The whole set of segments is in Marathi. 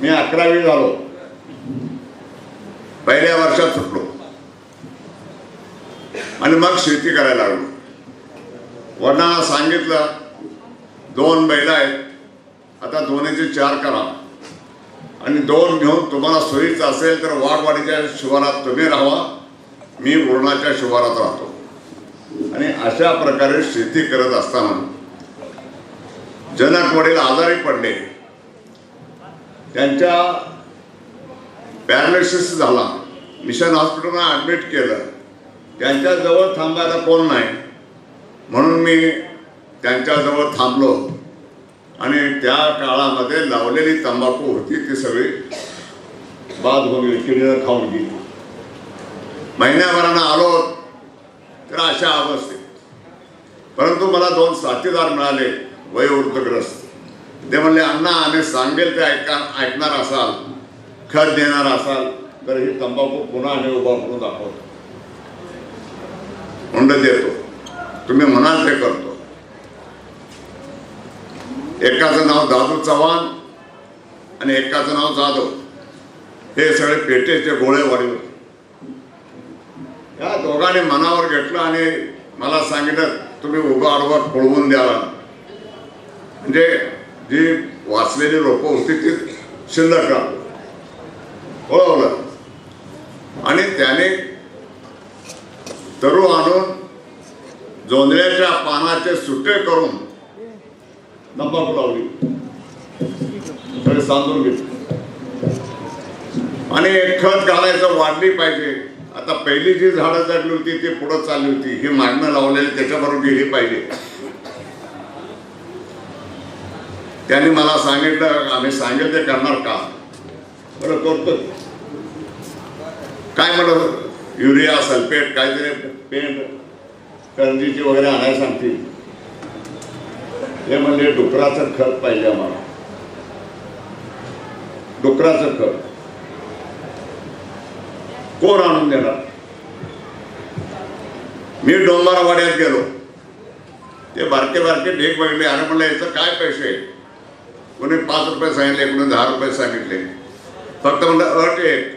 मी अकरावी झालो. पहिल्या वर्षात सुटलो. आणि मग शेती करायला लागलो. वरना सांगितलं दोन बैल आहेत. आता दोन्हीचे चार करा. आणि दोन घेऊन तुम्हाला सोयीचं असेल तर वाघवाडीच्या शिवारात तुम्ही राहा. मी वरुणाच्या शिवारात राहतो. आणि अशा प्रकारे शेती करत असताना जनक वडील आजारी पडले. त्यांच्या पॅरालिसिस झाला. मिशन हॉस्पिटलला ॲडमिट केलं. त्यांच्याजवळ थांबायला कोण नाही. म्हणून मी त्यांच्याजवळ थांबलो. आणि त्या काळामध्ये लावलेली तंबाखू होती ती सगळी बाद होऊन गेली किडीनं खाऊन गेली. महिन्याभरानं आलो तर अशा अवस्थेत. परंतु मला दोन साथीदार मिळाले वयोवृद्धग्रस्त. ते म्हणले अण्णा आम्ही सांगेल ते ऐका ऐकणार असाल खर देणार असाल तर ही तंबाखू पुन्हा आम्ही उभा करून दाखवतो. म्हणलं देतो. तुम्ही म्हणाल ते करतो. एकाचं नाव दादू चव्हाण आणि एकाचं नाव जाधव. हे सगळे पेटेचे गोळे वाढीवर या दोघांनी मनावर घेतलं आणि मला सांगितलं तुम्ही उभा आडवा पळवून द्यावा म्हणजे जी वाचलेली लोक होती ती शिल्लक. राहतो आणि त्याने तरू आणून जोंधळ्याच्या पानाचे सुटे करून नंबर लावली. सांगून घेतली आणि एक खत घालायचं वाढली पाहिजे. आता पहिली जी झाडं चढली होती ती पुढं चालली होती. ही मागणं लावलेली त्याच्याबरोबर गेली पाहिजे. त्यांनी मला सांगितलं आम्ही सांगेल ते करणार का? बरं करतो. काय म्हणत युरिया सल्फेट काहीतरी पेंट करंजीची वगैरे आणायला सांगतील हे म्हणजे डुकराचं खत पाहिजे आम्हाला. डुकराचं खत. कोण आणून देणार? मी डोंबारवाड्यात गेलो. ते बारके बारके ढेक बघले आणि म्हणलं याचं काय पैसे? कोणी पाच रुपये सांगितले कोणी दहा रुपये सांगितले. फक्त म्हणलं अट एक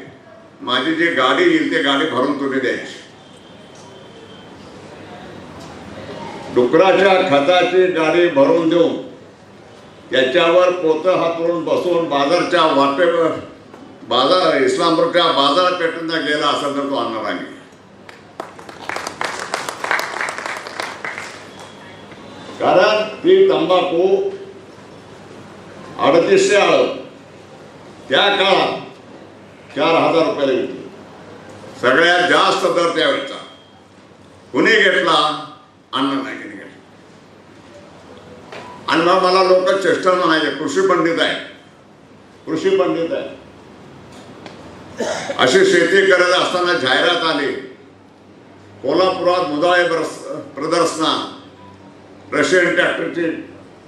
माझी जी गाडी येईल ती गाडी भरून तुम्ही द्यायची. डुकराच्या खताची गाडी भरून देऊन त्याच्यावर पोतं हातरून बसून बाजारच्या वाटे बाजार इस्लामपूरच्या बाजारपेठेतनं गेला असेल तर तो आणणार आहे. कारण ती तंबाखू अडतीसशे आळ. त्या काळात चार हजार रुपयाला विकली. सगळ्यात जास्त दर त्यावेळेचा कुणी घेतला? अण्णा नाईकांनी घेतला. आणि मग मला लोक चेष्टा म्हणायचे कृषी पंडित आहे. कृषी पंडित आहे. अशी शेती करत असताना जाहिरात आली. कोल्हापुरात मुदाळे प्रदर्शना रशियन ट्रॅक्टरची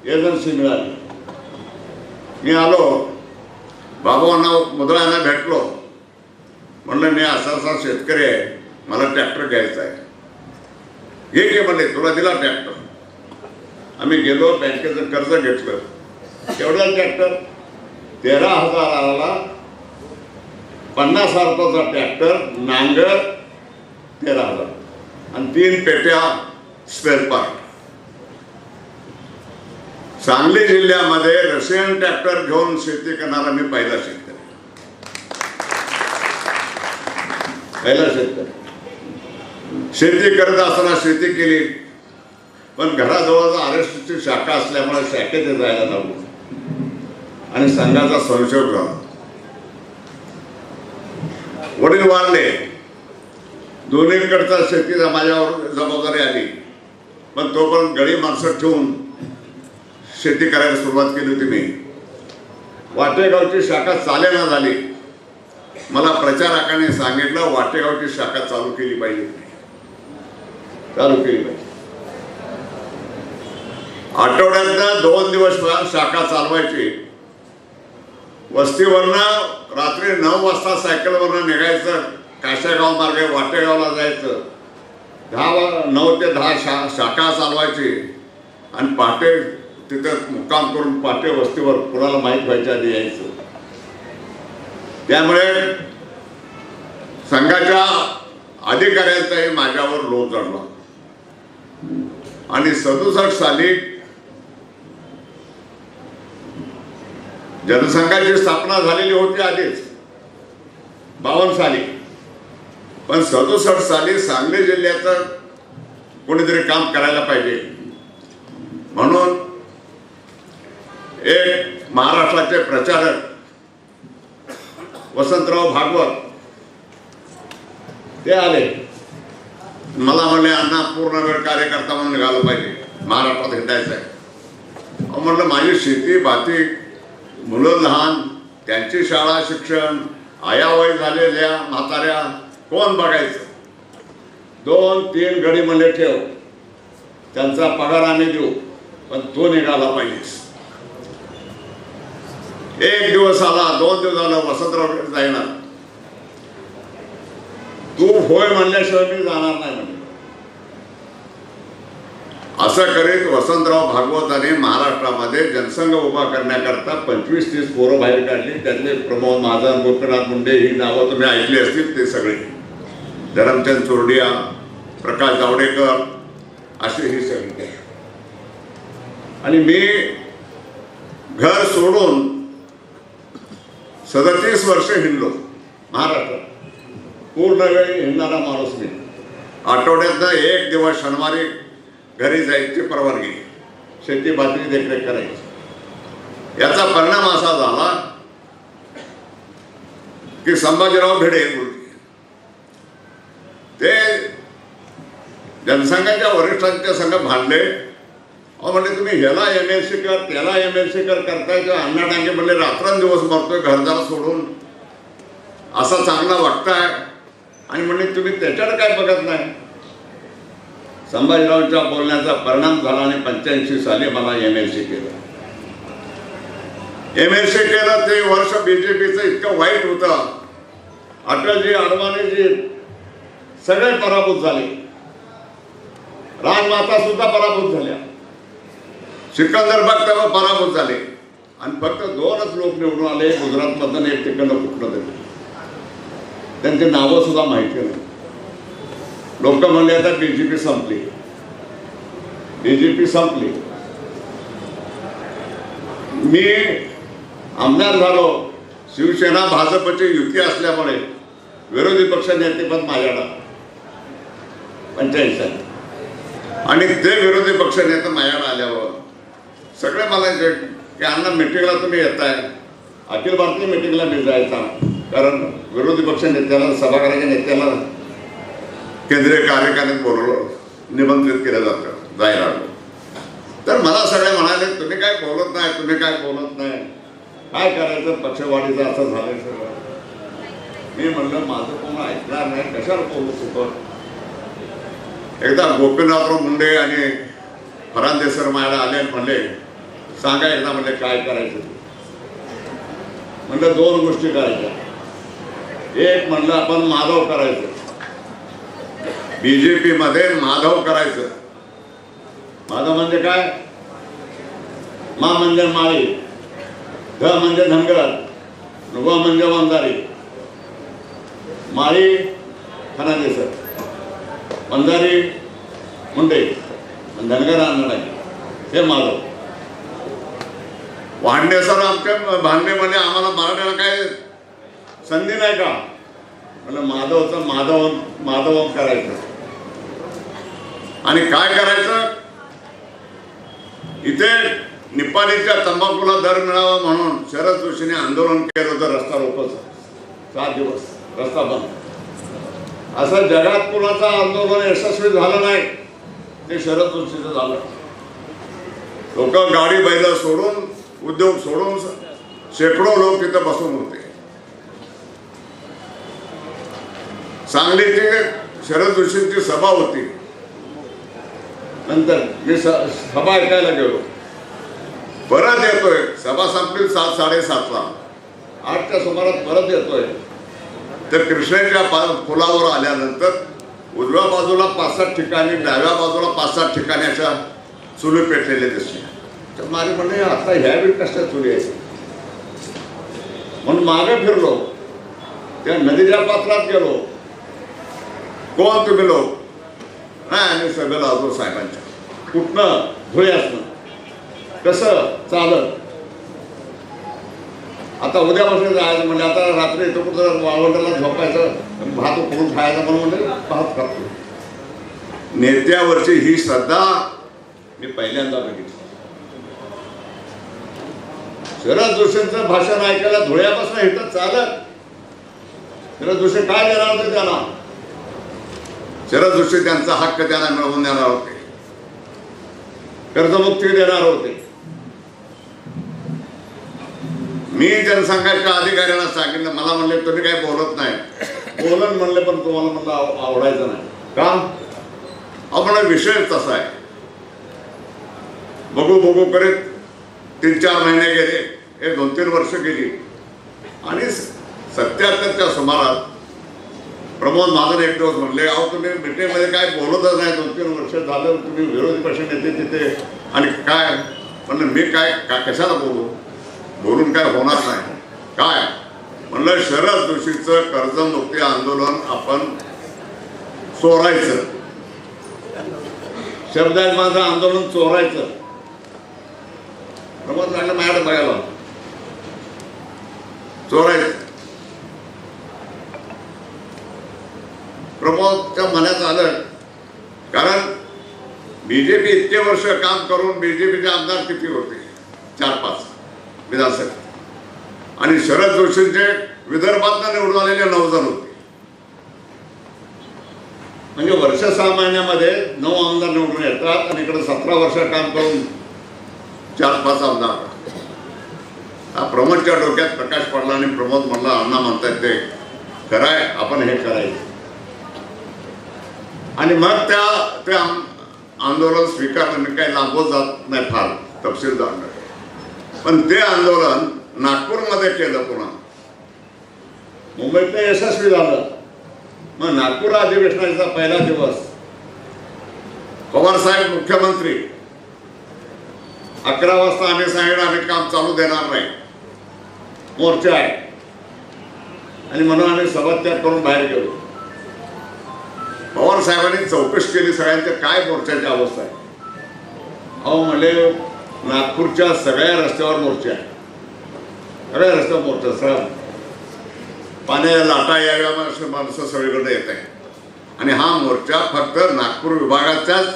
एजन्सी मिळाली. मी आलो. बाबांना मुदळ्यांना भेटलो. म्हणलं मी असा असा शेतकरी आहे. मला ट्रॅक्टर घ्यायचा आहे. घे घे म्हणले तुला दिला ट्रॅक्टर. आम्ही गेलो बँकेचं कर्ज घेतलं. केवढा ट्रॅक्टर? तेरा हजाराला पन्नास हजाराचा ट्रॅक्टर नांगर तेरा हजार. आणि तीन पेट्या स्पेअर पार्ट सांगली जिल्ह्यामध्ये रशियन ट्रॅक्टर घेऊन शेती करणारा मी पहिला शेतकरी. पहिला शेतकरी. शेती करत असताना शेती केली पण घराजवळचा आर शाखा असल्यामुळे शाखेत जायला लागलो. आणि संघाचा संशोध झाला. वडील वाढले दोन्हीकडचा शेतीचा माझ्यावर जबाबदारी आली. पण तोपर्यंत गडी माणसं ठेवून शेती करायला सुरुवात केली होती मी. वाटेगावची शाखा चालेना झाली. मला प्रचारकाने सांगितलं वाटेगावची शाखा चालू केली पाहिजे. चालू केली पाहिजे. आठवड्यातनं दोन दिवस शाखा चालवायची. वस्तीवरनं रात्री नऊ वाजता सायकलवरनं निघायचं काशागाव मार्गे वाटेगावला जायचं. दहा वा- नऊ ते दहा शा शाखा चालवायची. आणि पहाटे तिथं मुक्काम करून पहाटे वस्तीवर कुणाला माहीत व्हायच्या आधी यायचं. त्यामुळे संघाच्या अधिकाऱ्यांचाही माझ्यावर लोभ चढला आणि सदुसष्ट साली जनसंघाची स्थापना झालेली होती आधीच. बावन्न साली. पण सदुसष्ट साली सांगली जिल्ह्याचं कोणीतरी काम करायला पाहिजे. म्हणून एक महाराष्ट्राचे प्रचारक वसंतराव भागवत ते आले. मला म्हणले अण्णा पूर्ण वेळ कार्यकर्ता म्हणून निघालं पाहिजे महाराष्ट्रात हिंडायचं आहे अहो म्हणलं माझी शेती बाती मुलं लहान त्यांची शाळा शिक्षण आयावय झालेल्या म्हाताऱ्या कोण बघायचं? दोन तीन गडी म्हणले ठेव त्यांचा पगार आम्ही देऊ पण तो निघाला पाहिजे. एक दिवस आला दोन दिवस आला वसंतराव जाईना तू होय म्हणल्याशिवाय मी जाणार नाही म्हणजे असं करीत वसंतराव भागवताने महाराष्ट्रामध्ये जनसंघ उभा करण्याकरता पंचवीस तीस पोरं बाहेर काढली. त्यातले प्रमोद महाजन गोपीनाथ मुंडे ही नावं तुम्ही ऐकली असतील ते सगळे. धरमचंद चोरडिया प्रकाश जावडेकर असे ही सगळी. आणि मी घर सोडून सदतीस वर्ष हिंडलो महाराष्ट्रात पूर्ण वेळ हिंडणारा माणूस मी. आठवड्यातनं एक दिवस शनिवारी घरी जायची परवानगी. शेती बातमी देखरेख करायची. याचा परिणाम असा झाला की संभाजीराव भिडे ते जनसंघाच्या वरिष्ठांच्या संघ भांडले. अहो म्हणले तुम्ही ह्याला एम एल सी कर त्याला एम एल सी कर करताय किंवा अण्णा डांगे म्हणले रात्रंदिवस मरतोय घरदार सोडून. असा चांगला वाटताय आणि म्हणले तुम्ही त्याच्याकडे काय बघत नाही? संभाजीरावांच्या बोलण्याचा परिणाम झाला आणि पंच्याऐंशी साली मला एम एल सी केलं. एम एल सी केलं ते वर्ष बीजेपीचं इतकं वाईट होतं. अटलजी अडवाणीजी सगळे पराभूत झाले. राजमाता सुद्धा पराभूत झाल्या. सिकंदर बघ तेव्हा पराभूत झाले. आणि फक्त दोनच लोक निवडून आले गुजरातमधून एक तिकडनं कुठलं तरी त्यांची नावं सुद्धा माहिती नाही. लोक म्हणले आता बीजेपी संपली. बीजेपी संपली. मी आमदार झालो. शिवसेना भाजपची युती असल्यामुळे विरोधी पक्ष नेते पण माझ्याकडं. पंचायत आणि ते विरोधी पक्ष नेते माझ्याकडे आल्यावर सगळे मला जे की अण्णा मिटिंगला तुम्ही येत आहे अखिल भारतीय मिटिंगला मी जायचा. कारण विरोधी पक्ष नेत्याला सभागृहाच्या नेत्याला केंद्रीय कार्यकारिणीत बोलवलं निमंत्रित केलं जातं जायला तर मला सगळे म्हणाले तुम्ही काय बोलत नाही तुम्ही काय बोलत नाही? काय करायचं? पक्षवाढीचं असं झालंय सगळं. मी म्हणलं माझं कोण ऐकणार नाही? कशाला बोलू चुकत एकदा गोपीनाथराव मुंडे आणि फरांदे सर आले आणि म्हणले सांगा ना म्हणले काय करायचं म्हणलं दोन गोष्टी करायच्या. एक म्हणलं आपण माधव करायचं. बीजेपी मध्ये माधव करायचं. माधव म्हणजे काय? मा म्हणजे माळी ध म्हणजे धनगर व म्हणजे वंजारी. माळी फरांदे सर वंजारी मुंडे. धनगर आणणार आहे हे माधव. वांडे सर आमच्या भांडणेमध्ये आम्हाला मराठ्याला काय संधी नाही का? म्हणजे माधवचं माधव माधव करायचं. आणि काय करायचं? इथे निपाणीच्या तंबाखूला दर मिळावा म्हणून शरद जोशीने आंदोलन केलं होतं रस्ता रोकोचं. सात दिवस. रस्ता बंद. असं जगात कुणाचं आंदोलन यशस्वी झालं नाही ते शरद जोशीचं झालं. लोक गाडी बैल सोडून उद्योग सोडून शेकडो लोक तिथं बसून होते. सांगलीची शरद जोशींची सभा होती. नंतर मी सभा ऐकायला गेलो. परत येतोय. सभा संपली सात साडेसातला. आठच्या सुमारात परत येतोय. तर कृष्णेच्या पुलावर आल्यानंतर उजव्या बाजूला पाच सात ठिकाणी डाव्या बाजूला पाच सात ठिकाणी अशा चुली पेटलेले दिसले तर माझे म्हणणं आता ह्या वेळी कशा चुली आहे. म्हणून मागे फिरलो. त्या नदीच्या पात्रात गेलो. कोण तुम्ही लोक नाही आम्ही सभेला होतो साहेबांच्या. कुठनं? धुळ्यासनं कसं? चालत. आता उद्यापासून जायचं म्हणजे आता रात्री येतो कुठं? वाळवंटाला झोपायचं. भात उकळून खायचा म्हणून म्हणजे भात खातो. नेत्यावरची ही श्रद्धा मी पहिल्यांदा बघितली. शरद जोशींचं भाषण ऐकायला धुळ्यापासून इथं चालत. शरद जोशी काय देणार होते त्याला शरद जोशी त्यांचा हक्क त्यांना मिळवून देणार होते. कर्जमुक्ती देणार होते. मी जनसंघाच्या अधिकाऱ्यांना सांगितलं मला म्हणले तुम्ही काही बोलत नाही. बोलन म्हणले पण तुम्हाला म्हणलं आवडायचं नाही. का? आपण विषय तसा आहे. बघू बघू करीत. तीन चार महिने गेले हे दोन तीन वर्ष गेली. आणि सत्याहत्तरच्या सुमारात प्रमोद महाजन एक दिवस म्हणले अहो तुम्ही मीटिंगमध्ये काय बोलतच नाही दोन तीन वर्ष झालं तुम्ही विरोधी पक्ष नेते तिथे आणि काय? म्हणलं मी काय का कशाला बोलू? बोलून काय होणार नाही. काय? म्हणलं शरद जोशीचं कर्जमुक्ती आंदोलन आपण चोरायचं. शब्द माझं आंदोलन चोरायचं. प्रमोद लागलं माझ्याकडे बघायला चोरायचं प्रमोदच्या मनात आलं. कारण बीजेपी इतके वर्ष काम करून बीजेपीचे आमदार किती होते? चार पाच विधानसभा आणि शरद जोशींचे विदर्भात निवडून आलेले नऊ जण होते. म्हणजे वर्ष सहा महिन्यामध्ये नऊ आमदार निवडून येतात आणि इकडे सतरा वर्ष काम करून चार पाच आमदार हा प्रमोदच्या डोक्यात प्रकाश पडला आणि प्रमोद म्हणला अण्णा म्हणतात ते कराय आपण हे करायचं आणि मग त्या ते आंदोलन स्वीकारलं काही लांबवत जात नाही फार तपशीलदार पण ते आंदोलन नागपूरमध्ये केलं पुन्हा. मुंबईत यशस्वी झालं. मग नागपूर अधिवेशनाचा पहिला दिवस. पवार साहेब मुख्यमंत्री. अकरा वाजता आम्ही सांगितलं आम्ही काम चालू देणार नाही. मोर्चा आहे. आणि म्हणून आम्ही सभात्याग करून बाहेर गेलो. पवार साहेबांनी चौकशी केली सगळ्यांच्या काय मोर्चाची अवस्था आहे. अहो म्हणले नागपूरच्या सगळ्या रस्त्यावर मोर्चे आहे. सगळ्या रस्त्यावर मोर्चा सर. पाण्या लाटा याव्या माणसं माणसं सगळीकडे येत आहे आणि हा मोर्चा फक्त नागपूर विभागाच्याच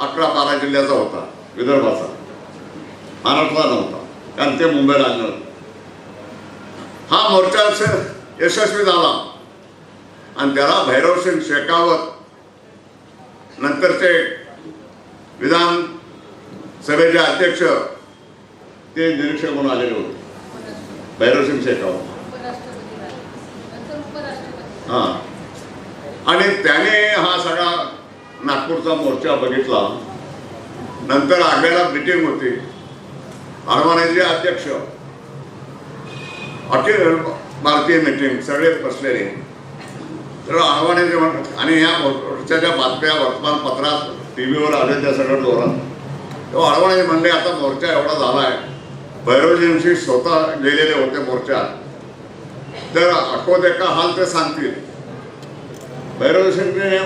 अकरा बारा जिल्ह्याचा होता विदर्भाचा. महाराष्ट्राला नव्हता. कारण ते मुंबईला आणलं हा मोर्चा यशस्वी झाला. आणि त्याला भैरवसिंग शेखावत नंतरचे विधान सभेचे अध्यक्ष ते निरीक्षक म्हणून आलेले होते. भैरवसिंग शेखावत. हा. आणि त्याने हा सगळा नागपूरचा मोर्चा बघितला. नंतर आगळ्याला मिटिंग होती. अडवाणीचे अध्यक्ष. अखिल भारतीय नेते सगळे बसलेले. तर अडवाणीचे आणि ह्या मोर्चाच्या बातम्या वर्तमानपत्रात टी व्हीवर आले त्या सगळं जोरात तेव्हा अडवाणी म्हणले आता मोर्चा एवढा झाला आहे भैरवजींशी स्वतः गेलेले होते मोर्चात. तर अकोद एका हाल ते सांगतील. भैरवजींनी हे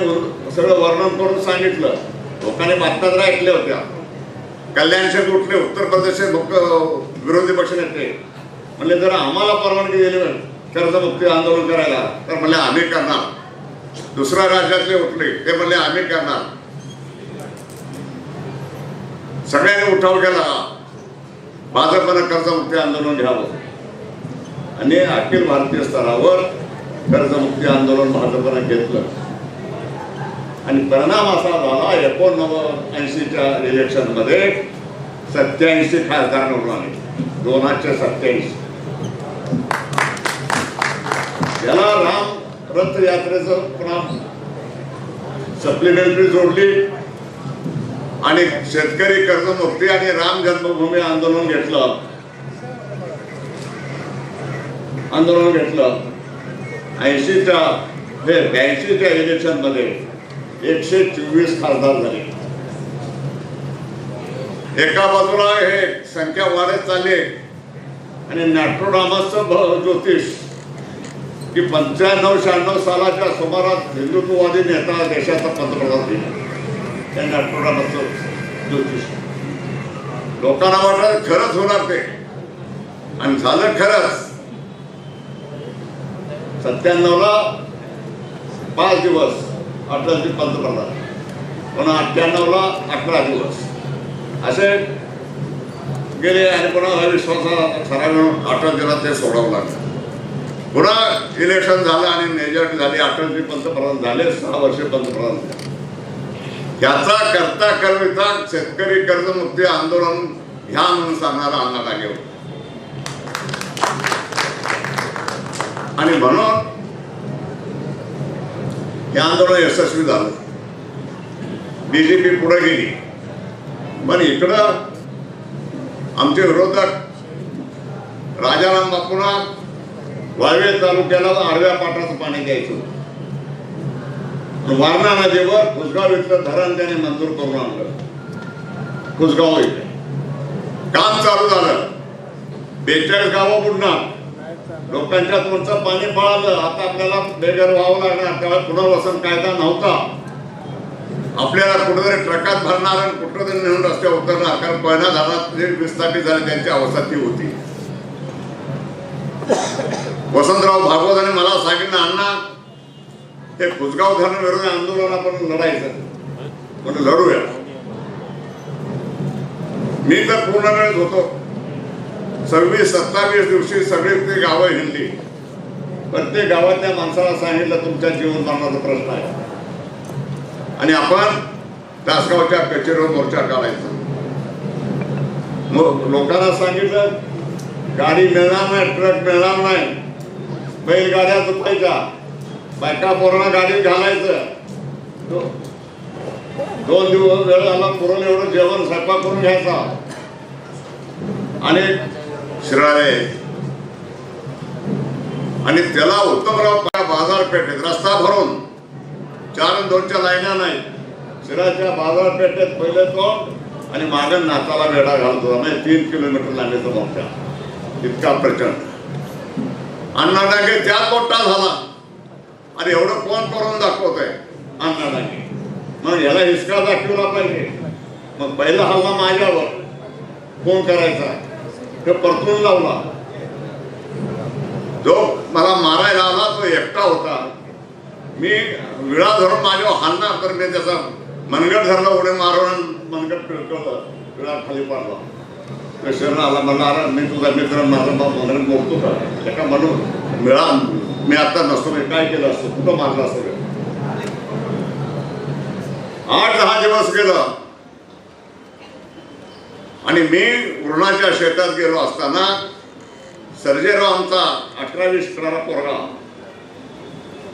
सगळं वर्णन करून सांगितलं. लोकांनी बातम्या तर ऐकल्या होत्या. कल्याणशात उठले उत्तर प्रदेशचे मुख्य विरोधी पक्षनेते म्हणले जर आम्हाला परवानगी दिली ना कर्जमुक्ती आंदोलन करायला. तर म्हणले आम्ही करणार. दुसऱ्या राज्यातले उठले ते म्हणले आम्ही करणार. सगळ्यांनी उठाव केला. भाजपनं कर्जमुक्ती आंदोलन घ्यावं. आणि अखिल भारतीय स्तरावर कर्जमुक्ती आंदोलन भाजपनं घेतलं. आणि परिणाम असा झाला एकोणनव्वद ऐंशीच्या इलेक्शनमध्ये सत्याऐंशी खासदार निवडून आले. हजार सत्याऐंशी. याला राम रथयात्रेचं पुन्हा सप्लिमेंटरी जोडली. आणि शेतकरी कर्जमुक्ती आणि राम जन्मभूमी आंदोलन घेतलं. आंदोलन घेतलं. ऐंशीच्या हे ब्याऐंशीच्या इलेक्शनमध्ये एकशे चोवीस खासदार झाले. एका बाजूला हे संख्या वाढत चालली आणि नॅट्रोडामसचं ज्योतिष की पंच्याण्णव शहाण्णव सालाच्या सुमारास हिंदुत्ववादी नेता देशाचा पंतप्रधान दिला त्या आठवडाभरचं ज्योतिष. लोकांना वाटलं खरंच होणार ते. आणि झालं खरंच. सत्त्याण्णवला पाच दिवस. अटलजी पंतप्रधान पुन्हा अठ्ठ्याण्णवला अकरा दिवस. असे गेले आणि पुन्हा अविश्वासा ठराव अटलजीला ते सोडावं लागलं. पुन्हा इलेक्शन झालं आणि मेजॉरिटी झाली अटलजी पंतप्रधान झाले सहा वर्ष पंतप्रधान झाले. याचा करता करविता शेतकरी कर्जमुक्ती आंदोलन ह्या म्हणून सांगणारा अण्णा डागे आणि म्हणून हे आंदोलन यशस्वी झालं. बीजेपी पुढे गेली. पण इकडं आमचे विरोधक राजाराम बापूंना वाळवे तालुक्याला आडव्या पाटाचं पाणी द्यायचं वारणा नदीवर कुसगाव इथलं धरण त्याने मंजूर करून आणलं. कुसगाव इथे. काम चालू झालं. बेचाळीस गावं बुडणार. लोकांच्या तोंडचं पाणी पळालं आता आपल्याला बेघर व्हावं लागणार. तेव्हा पुनर्वसन कायदा नव्हता. आपल्याला कुठेतरी ट्रकात भरणार आणि कुठेतरी नेऊन रस्त्यावर उतरणार. कारण पहिल्या धरणात जे विस्थापित झाले त्यांची अवस्था ती होती. वसंतराव भागवतांनी मला सांगितलं अण्णा हे कुसगाव धरण विरोधी आंदोलन आपण लढायचं. म्हणजे लढूया. मी तर पूर्ण वेळेत होतो. सव्वीस सत्तावीस दिवशी सगळे ते गावं हिंडली. प्रत्येक गावातल्या माणसाला सांगितलं तुमच्या जीवन मरणाचा प्रश्न आहे. आणि आपण तासगावच्या कचेरीवर मोर्चा काढायचा. मग लोकांना सांगितलं गाडी मिळणार नाही ट्रक मिळणार नाही. बैलगाड्या झुपायच्या बायका पोरांना गाडीत घालायचं. दोन दिवस वेळ झाला पुरण एवढं जेवण स्वयंपाक करून घ्यायचा. आणि शिराळे. आणि त्याला उत्तमराव बाजारपेठेत रस्ता भरून चार दोनच्या लाईना नाही. शिराच्या बाजारपेठेत पहिले तोंड आणि मागे नाचाला वेढा घालतो नाही तीन किलोमीटर लांबीचा मोठ्या इतका प्रचंड. अण्णा डांगे त्यात मोठा झाला. आणि एवढं कोण करून दाखवत आहे अण्णा डांगे. मग याला हिसका दाखवला पाहिजे. मग पहिला हल्ला माझ्यावर. कोण करायचा? तो परतून लावला. जो मला मारायला आला तो एकटा होता. मी विळा धरून माझ्या हाणणार तर मी त्याचा मनगट धरला उडे मारून मनगट पिळकवलं विळा खाली पाडला. तो शरण आला मला अरे मी तुझा मित्र माझा बाप मनगट बोलतो का? एका म्हणून मिळा मी आता नसतो मी काय केलं असतं? कुठं मारलं असतं? आठ दहा दिवस गेलं. आणि मी उरणाच्या शेतात गेलो असताना सर्जेराव आमचा अठरा वीस पोरगा.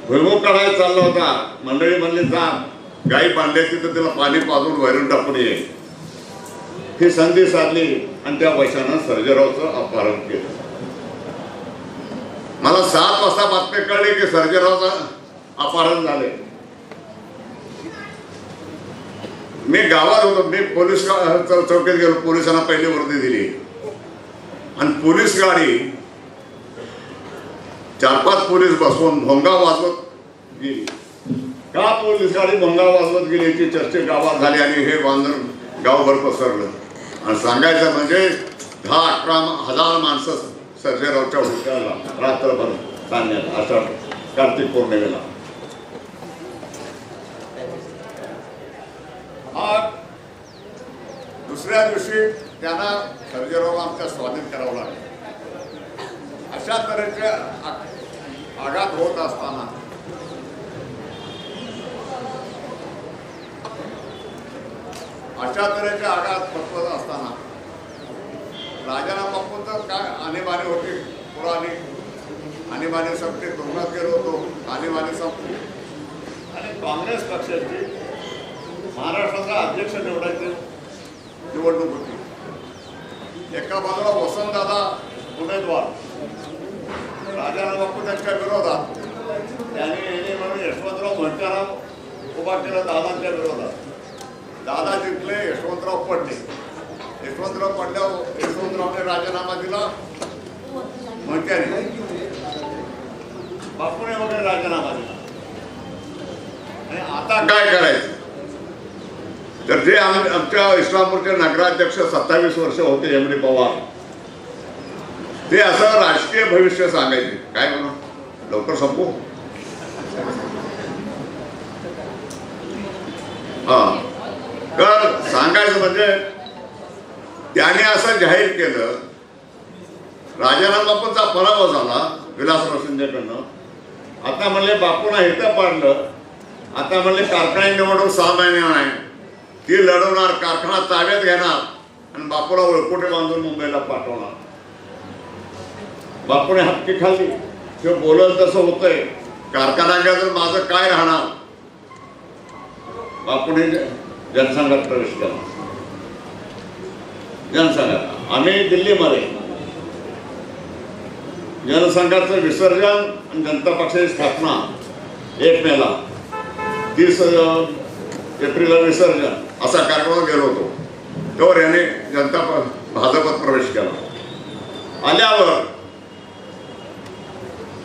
भुईमुख काढायला चालला होता. मंडळी म्हणली जा गाई बांधायची तर तिला पाणी पाजून वैरून टाकून ये. ही संधी साधली आणि त्या वैशानं सर्जेरावचं अपहरण केलं. मला सात वाजता बातमी कळली की सर्जेरावचं अपहरण झाले. मी गावात होतो मी पोलीस चौकीत गेलो पोलिसांना पहिली वर्दी दिली. आणि पोलीस गाडी चार पाच पोलीस बसवून भोंगा वाजवत गेली. का पोलीस गाडी भोंगा वाजवत गेली? याची चर्चे गावात झाली आणि हे बांधून गावभर पसरलं. आणि सांगायचं म्हणजे दहा अकरा हजार माणसं सर्जेरावच्या हुक्याला रात्रभर सांगण्यात अशा कार्तिक पौर्णिमेला. दुसऱ्या दिवशी त्यांना सर्जेरावला आमच्या स्वाधीन करावं लागलं. अशा तऱ्हेचे आघात होत असताना अशा तऱ्हेचे आघात पत्वत असताना राजाराम बापू तर काय आणीबाणी होती पुराणी. आणीबाणी संपली तुरुंगात गेलो होतो आणीबाणी संपली आणि काँग्रेस पक्षाची महाराष्ट्राचा अध्यक्ष निवडायचे. निवडणूक होती. एका बाजूला वसंतदादा उमेदवार राजाराम बापू त्यांच्या विरोधात. त्यांनी येणे म्हणून यशवंतराव म्हणकाराम उभा केला दादांच्या विरोधात. दादा जिंकले यशवंतराव पडले. यशवंतराव पडल्यावर यशवंतरावने राजीनामा दिला. म्हणत्याने बापूने वगैरे राजीनामा दिला. आणि आता काय करायचं? तर जे आम- आमच्या इस्लामपूरचे नगराध्यक्ष सत्तावीस वर्ष होते एम डी पवार. ते असं राजकीय भविष्य सांगायचे. काय म्हणून लवकर संपू? हा. तर सांगायचं म्हणजे त्याने असं जाहीर केलं राजाराम बापूंचा पराभव झाला विलासराव शिंदेकडनं आता म्हणले बापूंना हिथं पाडलं. आता म्हणले कारखाने निवडून सहा महिने नाही ती लढवणार कारखाना ताब्यात घेणार आणि बापूला ओळखोटे बांधून मुंबईला पाठवणार. बापूने हक्की खाल्ली. ते बोलत तसं होतंय कारखाना तर माझं काय राहणार? बापूने जनसंघात प्रवेश केला. जनसंघात. आम्ही दिल्लीमध्ये. जनसंघाचं विसर्जन आणि जनता पक्षाची स्थापना एक मेला. तीस एप्रिलला विसर्जन. असा कार्यक्रम गेलो होतो. तर याने जनता भाजपात प्रवेश केला. आल्यावर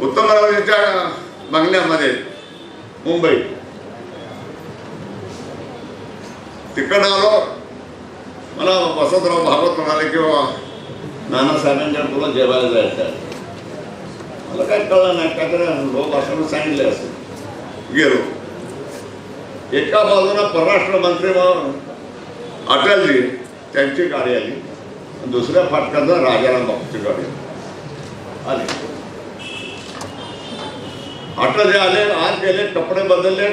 उत्तमरावजीच्या बंगल्यामध्ये मुंबई. तिकडं आलो. मला वसंतराव भागवत म्हणाले की नानासाहेबांच्या तुला जेवायला जायचं आहे. मला काय कळलं नाही. काहीतरी लोक असं सांगितले असेल. गेलो. एका बाजूला परराष्ट्र मंत्री म्हणून अटलजी त्यांची गाडी आली. दुसऱ्या फाटकाचा राजाराम बापूची गाडी आली. अटलजी आले आज गेले कपडे बदलले.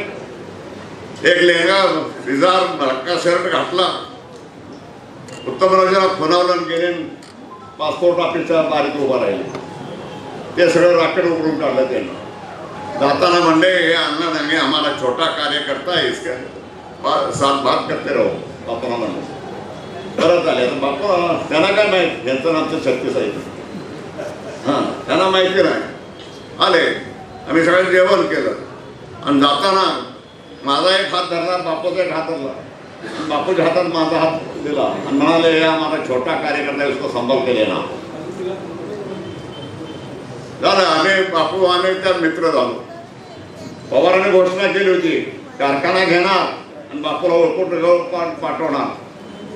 एक लेहंगा रिझार धक्का शर्ट घातला. उत्तमराजाला फोनावलं आणि गेले. पासपोर्ट ऑफिसच्या बारीत उभा राहिले. ते सगळं राकेट उघडून काढलं त्यांना. जाताना म्हणले हे अण्णा नाही आम्हाला छोटा कार्यकर्ता करता इसका बा- सात भात करते राहू. बापाला म्हणलं. परत आले तर बापू त्यांना काय माहीत? यांचं आमचं छत्तीस आहे हां त्यांना माहिती नाही. आले आम्ही सगळं जेवण केलं. आणि जाताना माझा एक हात धरला बापूचा एक हात धरला. आणि बापूच्या हातात माझा हात दिला. आणि म्हणाले हे आम्हाला छोटा कार्यकर्ता आहे, उसको संभाल केले ना. झालं आम्ही बापू आम्ही त्या मित्र झालो. पवारांनी घोषणा केली होती कारखाना घेणार आणि बापूला ओळखून पाठवणार.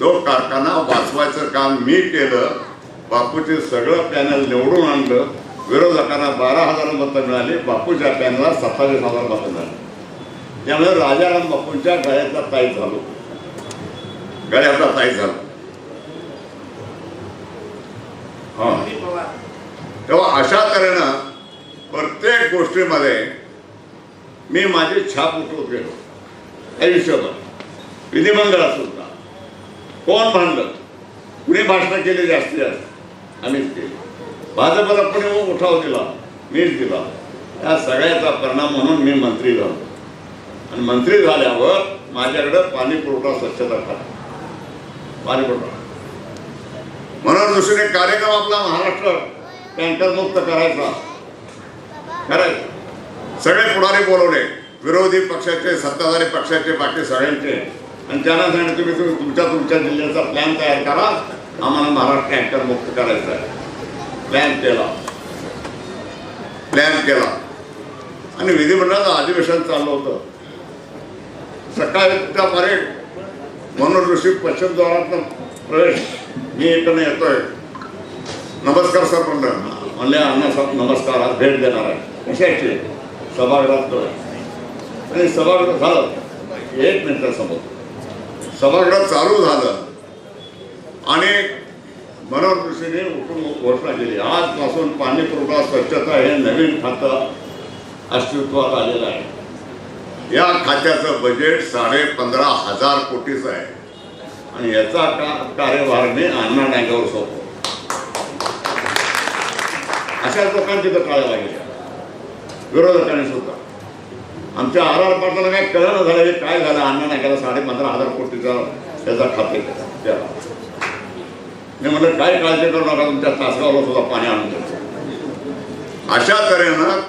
तो कारखाना वाचवायचं काम मी केलं बापूचे सगळं पॅनल निवडून आणलं विरोधकांना बारा हजार मतं मिळाली बापूच्या पॅनलला सत्तावीस हजार मतं मिळाली. त्यामुळे राजाराम बापूंच्या गळ्याचा ताई झालो. गळ्याचा ताई झालो. हा. तेव्हा अशा तऱ्हेनं प्रत्येक गोष्टीमध्ये मी माझी छाप उठवत गेलो आयुष्यभर विधिमंडळात सुद्धा कोण भांडलं? कुणी भाषणं केली जास्तीत जास्त? आम्हीच केली. भाजपला कुणी उठाव दिला? मीच दिला. या सगळ्याचा परिणाम म्हणून मी मंत्री झालो. आणि मंत्री झाल्यावर माझ्याकडं पाणी पुरवठा स्वच्छता खात पाणी पुरवठा. म्हणून दुसरे कार्यक्रम आपला महाराष्ट्र टँकर मुक्त करायचा. करायचा सगळे पुढारी बोलवले. विरोधी पक्षाचे सत्ताधारी पक्षाचे बाकी सगळ्यांचे. आणि त्यांना सांगितलं तुम्ही तुम्ही तुमच्या तुमच्या जिल्ह्याचा प्लॅन तयार करा. आम्हाला महाराष्ट्र टँकर मुक्त करायचा आहे. प्लॅन केला. प्लॅन केला. आणि विधिमंडळाचं अधिवेशन चाललं होतं. सकाळच्या परेड मनोज ऋषी पश्चिम द्वारातनं प्रवेश. मी इकडनं येतोय. नमस्कार सर म्हणलं म्हणले अण्णा नमस्कार आज भेट देणार आहे. कशाची? सभागृहात आणि सभागृह झालं. एक मिनिटासमोर सभागृह चालू झालं. आणि मनोहर ऋषीने उठून घोषणा केली. आजपासून पाणी पुरवठा स्वच्छता हे नवीन खातं अस्तित्वात आलेलं आहे. या खात्याचं बजेट साडे पंधरा हजार कोटीचं आहे. आणि याचा का कार्यभार मी अण्णा नांगावर सोपतो अशाच लोकांची तर टाळ्या लागेल. विरोधकांनी सुद्धा. आमच्या आर आर पाटलाला काय कळलं झालं हे काय झालं अण्णा नायकाला साडे पंधरा हजार कोटीचा त्याचा खाते. त्याला मी म्हटलं काय काळजी करू नका तुमच्या तासगावला सुद्धा पाणी आणून देतो अशा तऱ्हेनं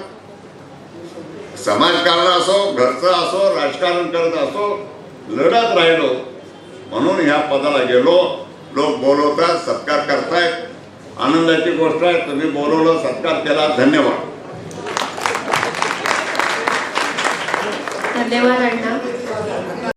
समाजकारण असो घरचं असो राजकारण करत असो लढत राहिलो म्हणून ह्या पदाला गेलो. लोक बोलवतात सत्कार करतायत. आनंदाची गोष्ट आहे. तुम्ही बोलवलं सत्कार केला. धन्यवाद. धन्यवाद अण्णा.